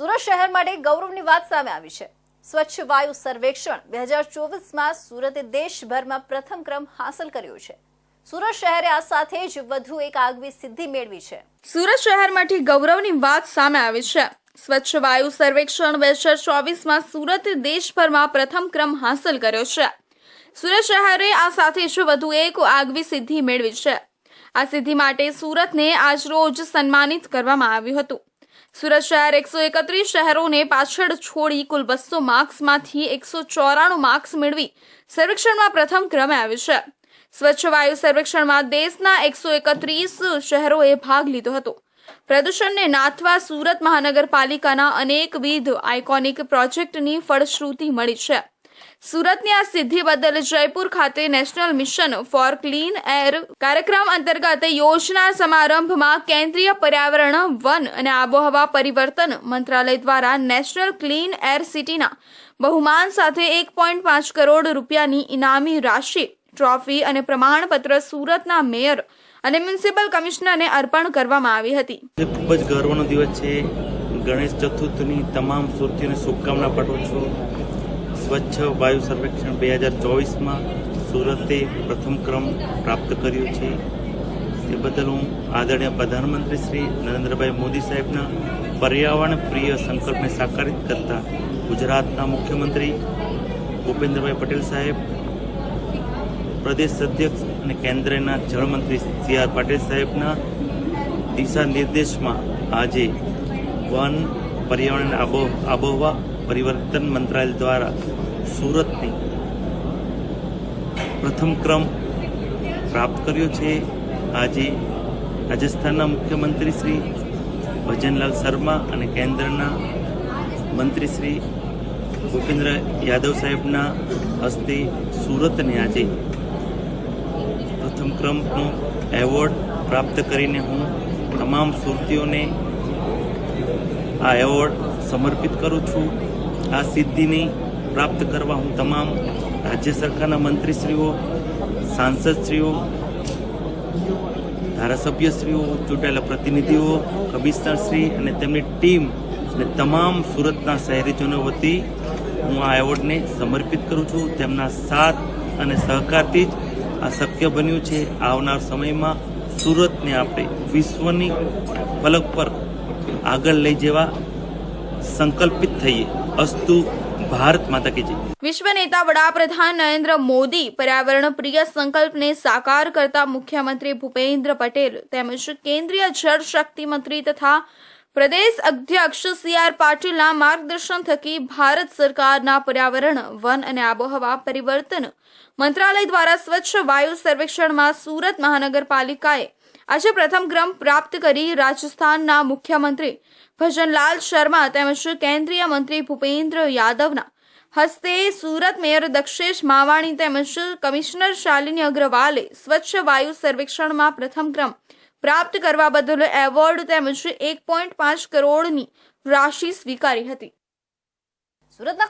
સુરત શહેર માટે ગૌરવની વાત સામે આવી છે. સ્વચ્છ વાયુ સર્વેક્ષણ બે હજાર ચોવીસમાં સુરતે દેશભરમાં પ્રથમ ક્રમ હાંસલ કર્યો છે. સુરત શહેરે આ સાથે જ વધુ એક આગવી સિદ્ધિ મેળવી છે. સુરત શહેરમાંથી ગૌરવની વાત સામે આવી છે. સ્વચ્છ વાયુ સર્વેક્ષણ બે હજાર ચોવીસમાં સુરત દેશભરમાં પ્રથમ ક્રમ હાંસલ કર્યો છે. સુરત શહેરે આ સાથે જ વધુ એક આગવી સિદ્ધિ મેળવી છે. આ સિદ્ધિ માટે સુરતને આજરોજ સન્માનિત કરવામાં આવ્યું હતું. સુરત શહેર એકસો એકત્રીસ શહેરોને પાછળ છોડી કુલ બસો માર્ક્સમાંથી એકસો ચોરાણું માર્ક્સ મેળવી સર્વેક્ષણમાં પ્રથમ ક્રમે આવ્યું છે. સ્વચ્છ વાયુ સર્વેક્ષણમાં દેશના એકસો એકત્રીસ શહેરોએ ભાગ લીધો હતો. પ્રદૂષણને નાથવા સુરત મહાનગરપાલિકાના અનેકવિધ આઇકોનિક પ્રોજેક્ટની ફળશ્રુતિ મળી છે. સુરતની આ સિદ્ધિ બદલ જયપુર ખાતે national mission for clean air કાર્યક્રમ અંતર્ગત યોજના સમારંભમાં કેન્દ્રીય પર્યાવરણ, વન અને આબોહવા પરિવર્તન મંત્રાલય દ્વારા નેશનલ ક્લીન એર સિટીના બહુમાન સાથે એક પોઈન્ટ પાંચ કરોડ રૂપિયાની ઇનામી રાશિ, ટ્રોફી અને પ્રમાણપત્ર સુરતના મેયર અને મ્યુનિસિપલ કમિશનરને અર્પણ કરવામાં આવી હતી. ખૂબ જ ગર્વનો દિવસ છે. ગણેશ ચતુર્થની તમામ સુરતીઓને શુભકામના પાઠવું છું. સ્વચ્છ વાયુ સર્વેક્ષણ બે હજાર ચોવીસમાં સુરતે પ્રથમ ક્રમ પ્રાપ્ત કર્યો છે. તે બદલ હું આદરણીય પ્રધાનમંત્રી શ્રી નરેન્દ્રભાઈ મોદી સાહેબના પર્યાવરણ પ્રિય સંકલ્પને સાકારિત કરતા ગુજરાતના મુખ્યમંત્રી ભૂપેન્દ્રભાઈ પટેલ સાહેબ, પ્રદેશ અધ્યક્ષ અને કેન્દ્રના જળમંત્રી સી આર પાટીલ સાહેબના દિશા નિર્દેશમાં આજે વન પર્યાવરણ આબોહવા પરિવર્તન મંત્રાલય દ્વારા સુરતની પ્રથમ ક્રમ પ્રાપ્ત કર્યો છે. આજે રાજસ્થાનના મુખ્યમંત્રી શ્રી ભજનલાલ શર્મા અને કેન્દ્રના મંત્રી શ્રી ભૂપેન્દ્ર યાદવ સાહેબના હસ્તે સુરતને આજે પ્રથમ ક્રમનો એવોર્ડ પ્રાપ્ત કરીને હું તમામ સુરતીઓને આ એવોર્ડ સમર્પિત કરું છું. આ સિદ્ધિને પ્રાપ્ત કરવા હું તમામ રાજ્ય સરકારના મંત્રીશ્રીઓ, સાંસદશ્રીઓ, ધારાસભ્યશ્રીઓ, ચૂંટાયેલા પ્રતિનિધિઓ, કમિશનરશ્રી અને તેમની ટીમ અને તમામ સુરતના શહેરીજનો વતી હું આ એવોર્ડને સમર્પિત કરું છું. તેમના સાથ અને સહકારથી જ આ શક્ય બન્યું છે. આવનાર સમયમાં સુરતને આપણે વિશ્વની પલક પર આગળ લઈ જવા સંકલ્પિત થઈએ. અસ્તુ ભારત માતા કી વિશ્વ નેતા વડાપ્રધાન નરેન્દ્ર મોદી પર્યાવરણ પ્રિય સંકલ્પને સાકાર કરતા મુખ્યમંત્રી ભૂપેન્દ્ર પટેલ તેમજ કેન્દ્રીય જળ શક્તિ મંત્રી તથા પ્રદેશ અધ્યક્ષ સી આર પાટીલના માર્ગદર્શન થકી ભારત સરકારના પર્યાવરણ, વન અને આબોહવા પરિવર્તન મંત્રાલય દ્વારા સ્વચ્છ વાયુ સર્વેક્ષણમાં સુરત મહાનગરપાલિકાએ આજે પ્રથમ ક્રમ પ્રાપ્ત કરી રાજસ્થાનના મુખ્યમંત્રી ભજનલાલ શર્મા તેમજ કેન્દ્રીય મંત્રી ભૂપેન્દ્ર યાદવના હસ્તે સુરત મેયર દક્ષેશ માવાણી તેમજ કમિશનર શાલિની અગ્રવાલે સ્વચ્છ વાયુ સર્વેક્ષણમાં પ્રથમ ક્રમ પ્રાપ્ત કરવા બદલ એવોર્ડ તેમજ એક પોઈન્ટ પાંચ કરોડની રાશિ સ્વીકારી હતી. સુરતના